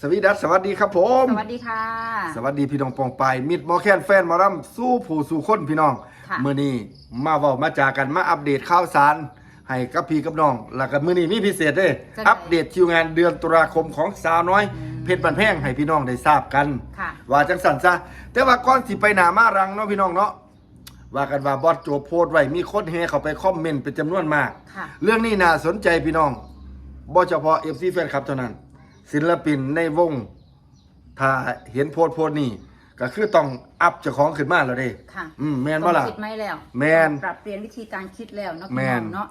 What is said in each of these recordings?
สวีดัสสวัสดีครับผม สวัสดีค่ะ สวัสดีพี่น้องปองไปายมิดหมอแคนแฟนหมอรำสู้ผู้สู่คนพี่น้องค่ะ มื้อนี้มาเว้ามาจากันมาอัปเดตข่าวสาร ให้กับพี่กับน้อง แล้วก็มื้อนี้มีพิเศษเด้จะได้อัปเดตคิวงานเดือนตุลาคมของสาวน้อย เพชรบันแพงให้พี่น้องได้ทราบกัน ค่ะ ว่าจังสันซะ แต่ว่าก่อนสิไปหนามารังเนาะพี่น้องเนาะว่ากันว่าบอสโจโพสต์ไว้มีคนเฮเข้าไปคอมเมนต์เป็นจำนวนมาก ค่ะ เรื่องนี้น่าสนใจพี่น้องบ่เฉพาะ FC แฟนคลับเท่านั้น ศิลปินในวง ถ้าเห็นโพสต์โพสต์นี่ก็คือต้องอัพเจ้าของขึ้นมาแล้วเด้ค่ะอืมแม่นบ่ล่ะต้องคิดไหมแล้วแม่น ปรับเปลี่ยนวิธีการคิดแล้วเนาะแม่พี่นน้องเนาะ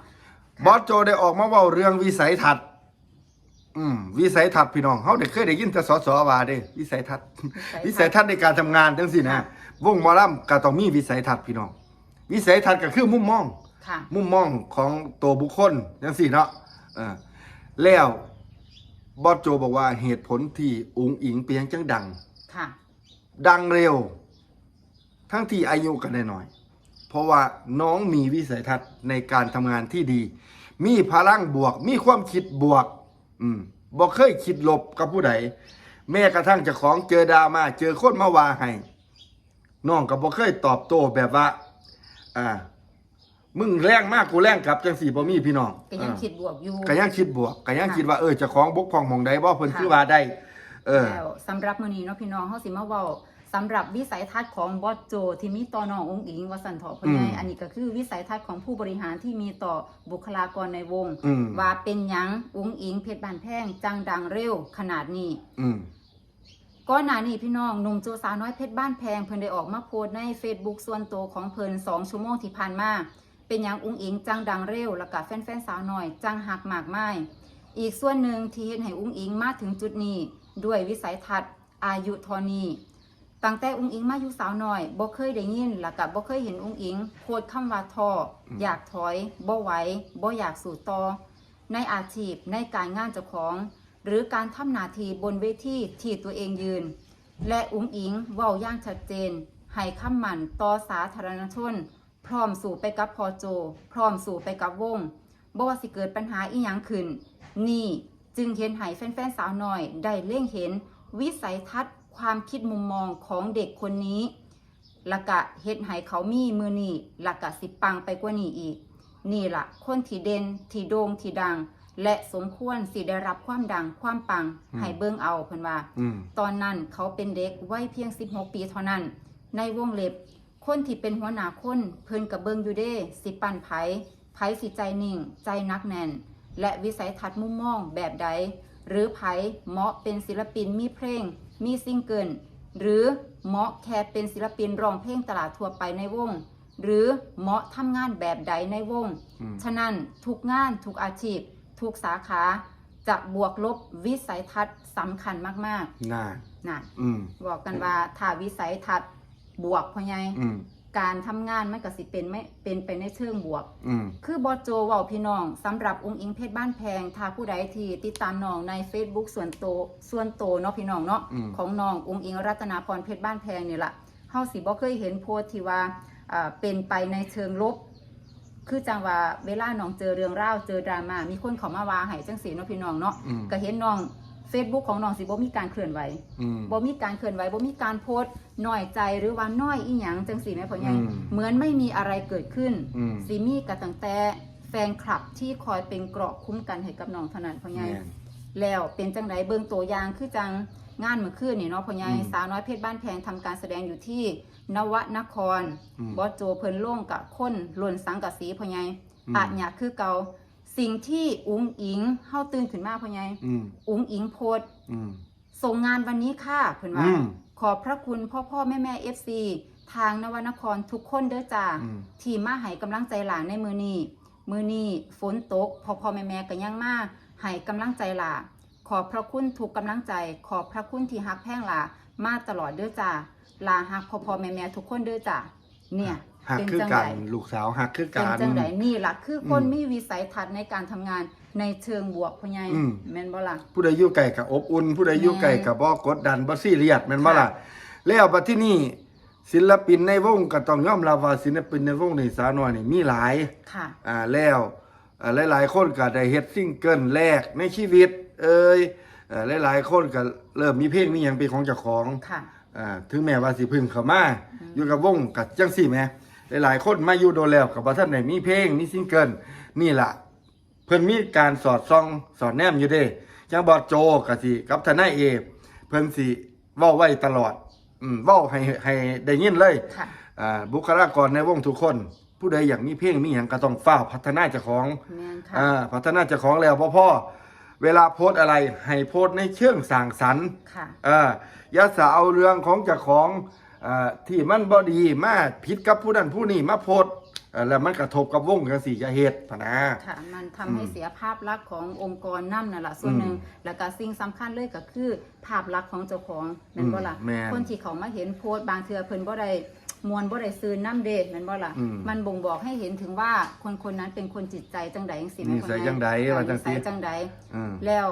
บอสโจได้ออกมาเว้าเรื่องวิสัยทัศน์อืมวิสัยทัศน์พี่น้องเฮาได้เคยได้ยินแต่สสว่าเด้ วิสัยทัศน์ วิสัยทัศน์ในการทำงานจังซี่นะค่ะวงหมอลำก็ต้องมีวิสัยทัศน์พี่น้อง วิสัยทัศน์ก็คือมุมมอง ค่ะ มุมมองของตัวบุคคลจังซี่เนาะเออแล้ว บอสโจบอกว่าเหตุผลที่อุงอิงเปียงจังดัง ค่ะ ดังเร็ว ทั้งที่อายุกันน้อยๆเพราะว่าน้องมีวิสัยทัศน์ในการทำงานที่ดี มีพลังบวก มีความคิดบวก อืมบอกเคยคิดลบกับผู้ใดแม้กระทั่งเจ้าของเจอดราม่าเจอคนมาว่าให้น้องก็บอกเคยตอบโต้แบบว่า อ่า มึงแรงมากกูแรงกลับจังสี่บ่มีพี่น้องก็ยังอ่าคิดบวกอยู่ ก็ยังคิดบวกก็ยังค่ะคิดว่าเออเจ้าของบกพร่องหมองใดบ่เพิ่นค่ะคือว่าได้ เออแล้วสำหรับมื้อนี้เนาะพี่น้องเฮาสิมาเว้าสำหรับวิสัยทัศน์ของบอสโจที่มีต่อน้ององค์อิงว่าสันเถาะเพิ่นไงอืมอันนี้ก็คือวิสัยทัศน์ของผู้บริหารที่มีต่อบุคลากรในวงอืมว่าเป็นหยังองค์อิงเพชรบานแพงจังดังเร็วขนาดนี้อืมก่อนหน้านี้พี่น้องหนุ่มโจสาวน้อยเพชรบ้านแพงเพิ่นได้ออกมาโพสต์ใน Facebook ส่วนตัวของเพิ่น2ชั่วโมงที่ผ่านมา เป็นหยังอุ้งอิงจังดังเร็ว แล้วก็แฟนๆสาวน้อยจังหักมากมายอีกส่วนหนึ่งที่เห็นให้อุ้งอิงมาถึงจุดนี้ ด้วยวิสัยทัศน์อายุเทอนี้ตั้งแต่อุ้งอิงมาอยู่สาวน้อยบ่เคยได้ยินแล้วก็บ่เคยเห็นอุ้งอิงโพสต์คำว่าท้ออยากถอยบ่ไหวบ่อยากสู่ต่อในอาชีพในการงานเจ้าของ หรือการทำหน้าที่บนเวทีที่ตัวเองยืน และอุ้งอิงเว้าอย่างชัดเจนให้คำมั่นต่อสาธารณชน พร้อมสู่ไปกับพอโจ พร้อมสู่ไปกับวงบ่ว่าสิเกิดปัญหาอีหยังขึ้น นี่จึงเห็นให้แฟนๆสาวน้อย ได้เล่งเห็น วิสัยทัศน์ความคิดมุมมองของเด็กคนนี้และกะเฮ็ดให้เขามีมือนี่และกะสิปังไปกว่านี้อีก นี่ล่ะคนที่เด่นที่โด่งที่ดัง และสมควรสิได้รับความดังความปังอืมให้เบิ่งเอาเพิ่นว่าอืมตอนนั้นเขาเป็นเด็กวัยเพียง 16 ปีเท่านั้น ในวงเล็บ คนที่เป็นหัวหน้าคนเพิ่นกับเบิงอยู่เด้ สิปั่นไผไผสิใจนิ่ง ใจนักแน่น และวิสัยทัศน์มุมมองแบบใด หรือไผเหมาะเป็นศิลปินมีเพลง มีซิงเกิลหรือเหมาะแค่เป็นศิลปินร้องเพลงตลาดทั่วไปในวง หรือเหมาะทำงานแบบใดในวงอืมฉะนั้นทุกงานทุกอาชีพ ทุกสาขาจะบวกลบวิสัยทัศน์สำคัญมากน่าๆนะอืมบอกกันว่าถ้าวิสัยทัศน์ บวกพ่อใหญ่อืมการทำงานมันก็สิเป็นไม่เป็นไปในเชิงบวก อืม คือบอสโจเว้าพี่น้องสำหรับองค์อิงเพชรบ้านแพงถ้าผู้ใดที่ติดตามน้องใน Facebook ส่วนโตวส่วนโตวเนาะพี่น้องเนาะอืม ของน้ององค์อิงรัตนาพรเพชรบ้านแพงนี่ล่ะเฮาสิบ่เคยเห็นโพสต์ที่ว่าอ่าเป็นไปในเชิงลบ คือจังว่าเวลาน้องเจอเรื่องราวเจอดราม่ามีคนเขามาว่าให้จังสีเนาะพี่น้องเนาะอืม ก็เห็นน้อง Facebook ของน้องสิบ่มีการเคลื่อนไหวอืม บ่มีการเคลื่อนไหวบ่มีการโพสต์น้อยใจหรือว่าน้อยอีหยังจังสีแม่พ่อใหญ่อืมเหมือนไม่มีอะไรเกิดขึ้นอืม สิมีกับตั้งแต่แฟนคลับที่คอยเป็นเกราะคุ้มกันให้กับน้องเท่านั้นพ่อใหญ่ แม่น แล้วเป็นจังไดเบิ่งตัวอย่างคือจังงานเมื่อคืนนี่เนาะพ่อใหญ่อืมสาวน้อยเพชรบ้านแพงทำการแสดงอยู่ที่ นวนครอืมบอสโจเพิ่นล่งกับคนหล่นสังกะสีพ่อใหญ่อืมอะหยาคือเก่า สิ่งที่อุ๋งอิงเฮาตื่นขึ้นมาพ่อใหญ่อืมอุ๋งอิงโพสต์อืม ส่งงานวันนี้ค่ะเพิ่นว่าอืมขอบพระคุณพ่อพ่อแม่แม่ FC ทางนวนครทุกคนเด้อจ้าอืม ที่มาให้กำลังใจหลานในมือนี้มือนี้ฝนตกพ่อพ่อแม่แม่ก็ยังมาให้กำลังใจหลาขอบพระคุณทุกกำลังใจ ขอบพระคุณที่ฮักแพงหลามาตลอดเด้อจ้าลาฮักพ่อพ่อแม่แม่ทุกคนเด้อจ้าเนี่ย หักเป็นคือจังกัไดนลูกสาวหักคือเป็กันนจังไดนี่ล่ะคือคนอืมมีวิสัยทัศน์ในการทำงานในเชิงบวกพ่อใหญ่อืมแม่นบ่ล่ะผู้ใดอยู่ไก่กับอบอุ่น ผู้ใดอยู่ไก่กับบ่กดดันบ่ซีเรียสแม่นบ่ล่ะค่ะแล้วบัดที่นี่ศิลปินในวงก็ต้องยอมรับว่าศิลปินในวงนี่สาวน้อยนี่มีหลายค่ะอ่าแล้วอ่าหลายๆคนก็ได้เฮ็ดซิงเกิลแรกในชีวิต เอ่ยเอ่อหลายๆคนก็เริ่มมีเพลงมีหยังเป็นของเจ้าของค่ะอ่าถึงแม้ว่าสิเพึ่งเข้ามาอยู่กับวงกับจังสี่แหม หลายๆคนมาอยู่โดนแล้วกับบ่ทันได้มีเพลงมีซิงเกิลนี่ล่ะ เพิ่นมีการสอดส่องสอดแนมอยู่เด้จังบอดโจกะสิกับทนายเอ เพิ่นสิเว้าไว้ตลอดอืมเว้าให้ให้ได้ยินเลยค่ะอ่าบุคลากรในวงทุกคน ผู้ใดอยากมีเพลงมีหยังก็ต้องฟ้าวพัฒนาเจ้าของ แม่นค่ะ อ่าพัฒนาเจ้าของแล้วพ่อพ่อเวลาโพสต์อะไรให้โพสต์ในเชิงสร้างสรรค์ค่ะ อ่าอย่าสาเอาเรื่องของเจ้าของอ่า ที่มันบ่ดีมาผิดกับผู้นั้นผู้นี้มาโพสต์อ่าแล้วมันกระทบกับวงจังสี่จะเฮ็ดพะนะค่ะมันทำให้เสียภาพลักษณ์ขององค์กรนั่นน่ะละส่วนหนึ่งอืมแล้วก็สิ่งสำคัญเลยก็คือ ภาพลักษณ์ของเจ้าของแม่นบ่ล่ะอืมแม่นคนที่เขามาเห็นโพสต์บางเทื่อเพิ่นบ่ได้มวนบ่ได้ซื้อน้ำเดชแม่นบ่ล่ะอืมมันบ่งบอกให้เห็นถึงว่าคนคนนั้นเป็นคนจิตใจจังใดจังซี่นิสัยจังใดว่าจังซี่นิสัยจังใดอืมแล้ว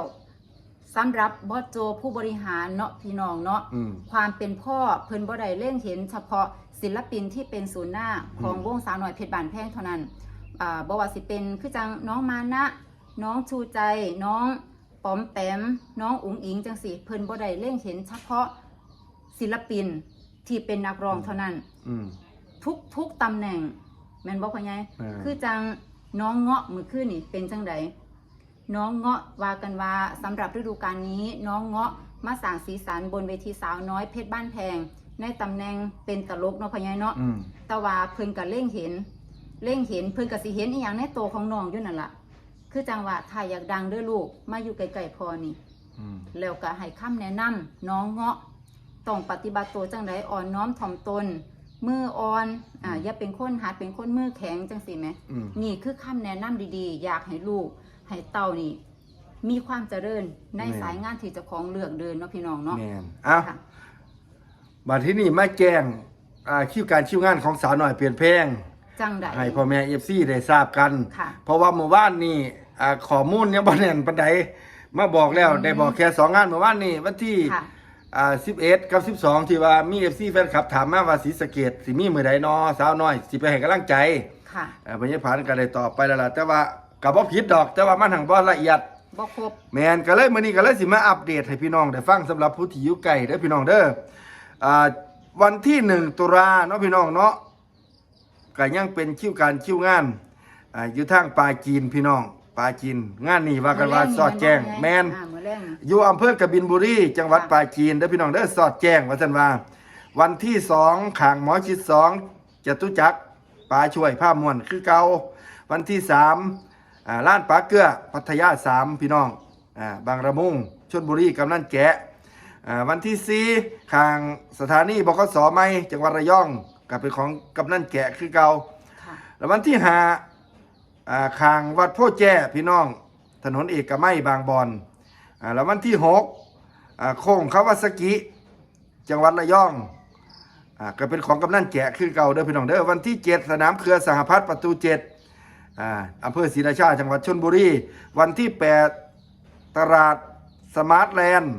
สำหรับบอสโจผู้บริหารเนาะพี่น้องเนาะอืม ความเป็นพ่อเพิ่นบ่ได้เล่นเห็นเฉพาะศิลปินที่เป็นศูนย์หน้าของวงสาวหน่อยเพชรบานแพงเท่านั้นอ่าบ่ว่าสิเป็นคือจังน้องมานะ น้องชูใจ น้องปอมแปม น้องอุ๋งอิงจังสิเพิ่นบ่ได้เล่นเห็นเฉพาะศิลปินที่เป็นนักร้องเท่านั้น อืม ทุกทุกตำแหน่งแม่นบอกพ่อใหญ่อ่า คือจังน้องเงาะมือขึ้นนี่เป็นจังใด น้องเงาะว่ากันว่าสำหรับฤดูกาลนี้ น้องเงาะมาสร้างสีสันบนเวทีสาวน้อยเพชรบ้านแพง ในตำแหน่งเป็นตลกเนาะพ่อใหญ่เนาะอืมแต่ว่าเพิ่นก็เล่งเห็น เล่งเห็นเพิ่นก็สิเห็นอีหยังในโตวของน้องอยู่นั่นล่ะ คือจังว่าถ้าอยากดังเด้อลูกมาอยู่ไกลๆพอนี่ อืมแล้วก็ให้คำแนะนำน้องเงาะต้องปฏิบัติตัวจังไดอ่อนน้อมถ่อมตน มืออ่อนอ่าอย่าเป็นคนหัดเป็นคนมือแข็งจังสิแหมอืม นี่คือคำแนะนำดีๆ อยากให้ลูกให้เต้านี่ มีความเจริญในแม่น สายงานที่เจ้าของเลือกเดินเนาะพี่น้องเนาะแม่นเอ้า ค่ะบัดที่นี่มาแจ้งอ่าคิวการคิวงานของสาวหน่อยเปลี่ยนแพงจังใด ให้พ่อแม่เอฟซีได้ทราบกัน ค่ะ เพราะว่าเมื่อวานนี่อ่าข้อมูลยังบ่แน่นปานใดมาบอกแล้วอืมได้บอกแค่สองงานเมื่อวานนี่วันที่ค่ะ อ่า11กับ12ที่ว่ามี FC แฟนคลับถามมาว่าศรีสะเกดสิมีมื้อใดนอสาวน้อยสิไปให้กำลังใจค่ะเอ่อพญผานก็ได้ตอบไปแล้วล่ะแต่ว่าก็บ่ผิดดอก แต่ว่ามันหังบ่ละเอียด บ่ครบ แมนก็เลยมื้อนี้ก็เลยสิมาอัปเดตให้พี่น้องได้ฟังสำหรับผู้ที่อยู่ไกลเด้อพี่น้องเด้ออ่าวันที่1ตุลาเนาะพี่น้องเนาะก็ยังเป็นคิวการคิวงานอ่าอยู่ทางปาจีนพี่น้อง ปาจีนงานนี้ว่ากันว่าสอดแจ้งแมนอ่ามื้อแรงนี่อยู่อำเภอกบินบุรีจังหวัดค่ะปราจีนเด้อพี่น้องเด้อสอดแจ้งว่าซั่นว่า วันที่สองขางหมอชิดสองจตุจักรปลาช่วยผ้ามวลคือเก่าวันที่สามอ่าล้านปลาเกลือพัทยาสามพี่น้องอ่าบางระมุงชนบุรีกำนันแกะอ่าวันที่สี่ขางสถานีบกสไม่จังหวัดระยองก็เป็นของกำนันแกะคือเก่า ค่ะ แล้ววันที่ห้า อ่าข้างวัดโพแจ้พี่น้อง ถนนเอกมัยบางบอนอ่าแล้ววันที่หกอ่าโค้งคาวาสกิจังหวัดระยองอ่าก็เป็นของกำนันแกะคือเก่าเด้อพี่น้องเด้อวันที่เจ็ดสนามเครือสหพัฒน์ประตูเจ็ดอ่าอำเภอศรีราชาจังหวัดชนบุรี วันที่แปดตลาดสมาร์ทแลนด์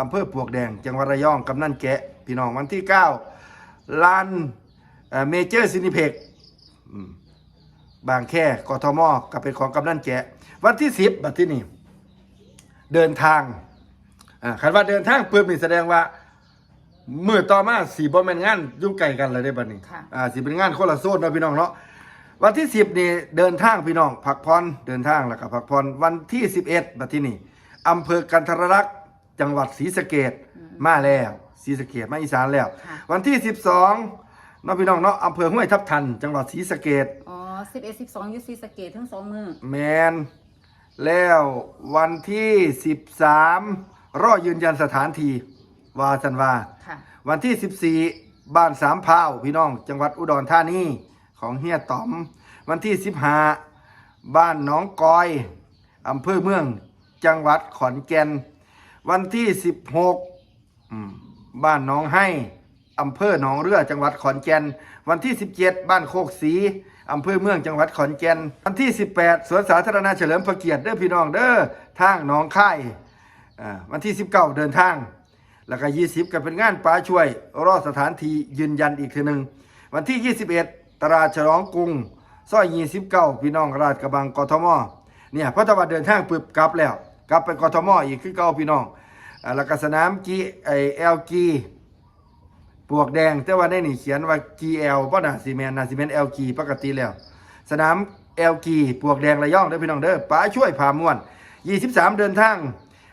อำเภอปวกแดง จังหวัดระยองกำนันแกะพี่น้องวันที่เก้าลานเอ่อเมเจอร์ซินิเพ็ก บางแค่กทมก็เป็นของกำนันแกะ วันที่สิบบัดที่นี่เดินทางอ่าคันว่าเดินทางเพิ่มนี่แสดงว่ามือต่อมาสีบ่แม่นงานอยุ่งไกลกันเลยได้บัดนี้ค่ะอ่าสิเป็นงานคนละโซนเนาะพี่น้องเนาะวันที่สิบนี่เดินทางพี่น้องพักผ่อนเดินทางแล้วก็พักผ่อนวันที่สิบเอ็ดบัดที่นี่อำเภอกันทรลักษณ์จังหวัดศรีสะเกดมาแล้วศรีสะเกดมาอีสานแล้วค่ะวันที่สิบสองเนาะพี่น้องเนาะอำเภอห้วยทับทัน จังหวัดศรีสะเกด อ๋อ11 12อยู่ศรีสะเกษทั้งสองมือแมนแล้ววันที่สิบสามรอยืนยันสถานที่วาสันวา ค่ะ วันที่สิบสี่บ้านสามพร้าวพี่น้อง จังหวัดอุดรธานีของเฮียต๋อม วันที่สิบห้าบ้านหนองกอยอำเภอเมือง จังหวัดขอนแก่น วันที่สิบหกบ้านหนองให้อำเภอหนองเรือ จังหวัดขอนแก่น วันที่ 17 บ้านโคกศรี อำเภอเมืองจังหวัดขอนแก่นวันที่ 18 สวนสาธารณะเฉลิมพระเกียรติเด้อพี่น้องเด้อทางหนองค่ายอ่าวันที่ 19 เดินทาง แล้วก็ 20 ก็เป็นงานป้าช่วย รอสถานที่ยืนยันอีกทีหนึ่งวันที่ 21 ตลาดฉลองกรุงซอย29 พี่น้องราชกระบังกทมเนี่ยพระถ้าว่าเดินทางปึบกลับแล้ว กลับไปกทมอีกคือเก่าพี่น้องแล้วก็สนามกีไอเอลกี ปวกแดงแต่ว่าในนี่เขียนว่า GL บ่น่าสิแม่นน่าสิแม่น LG ปกติแล้ว สนาม LG ปวกแดงระยองเด้อพี่น้องเด้อป้าช่วยพาม่วน 23 เดินทาง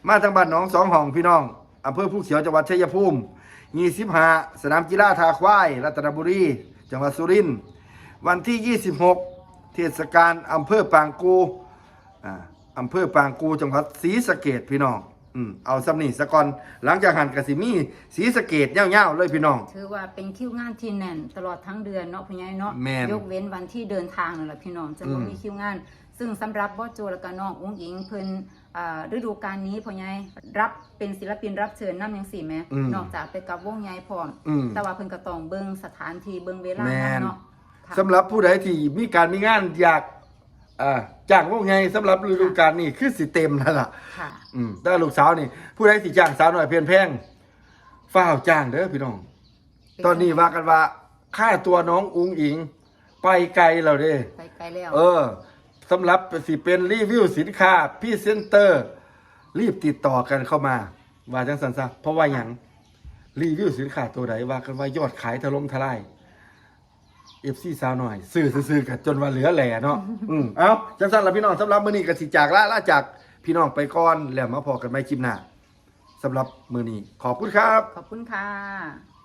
มาทางบ้านหนองสองห้องพี่น้องอำเภอผู้เขียวจังหวัดชัยภูมิ25สนามกีฬาทาควาย รัตนบุรี จังหวัดสุรินทร์วันที่ 26 เทศกาลอำเภอปางกูอ่าอำเภอปางกูจังหวัดศรีสะเกดพี่น้อง อืมเอาสำนีสะก่อนหลังจากหันกสิมีศรีสะเกดเง่าวๆเลยพี่น้อง ถือว่าเป็นคิวงานที่แน่น ตลอดทั้งเดือนเนาะพี่ใหญ่เนาะแม่นยกเว้นวันที่เดินทางนั่นแหละพี่น้องจะบ่อืม มีคิวงาน ซึ่งสำหรับบอสโจและก็น้องอุ้งอิงเพิ่นอ่าฤดูกาลนี้พ่อใหญ่รับเป็นศิลปินรับเชิญนำจังซี่แหมอืม นอกจากไปกับวงใหญ่พร้อม อืม แต่ว่าเพิ่นก็ต้องเบิ่งสถานที่เบิ่งเวลาแม่น นำเนาะค่ะ สำหรับผู้ใดที่มีการมีงานอยากอ่า จ้างวงไงสำหรับฤดูกาลนี้คือสิเต็มแล้วล่ะ ค่ะ อืมแต่ลูกสาวนี่ ผู้ใดสิจ้างสาวหน่อยเพียนแพงฝ้าวจ้างเด้อพี่น้อง ตอนนี้ว่ากันว่าค่าตัวน้องอุงอิง ไปไกลแล้วเด้ ไปไกลแล้วเออสำหรับสิเป็นรีวิวสินค้าพรี่เซนเตอร์ รีบติดต่อกันเข้ามา ว่าจังสันซะเพราะว่าอย่างรีวิวสินค้าตัวใดว่ากันว่ายอดขายถล่มทลายเอฟซีสาวหน่อยซื้อซื้อๆกันจนว่าเหลือแหล่เนาะอืมเอาจังสันละพี่น้องสำหรับมื้อนี้ก็สิจากละละจากพี่น้องไปก่อนแล้วมาพอกันใหม่คลิปหน้าสำหรับมื้อนี้ขอบคุณครับ ขอบคุณค่ะ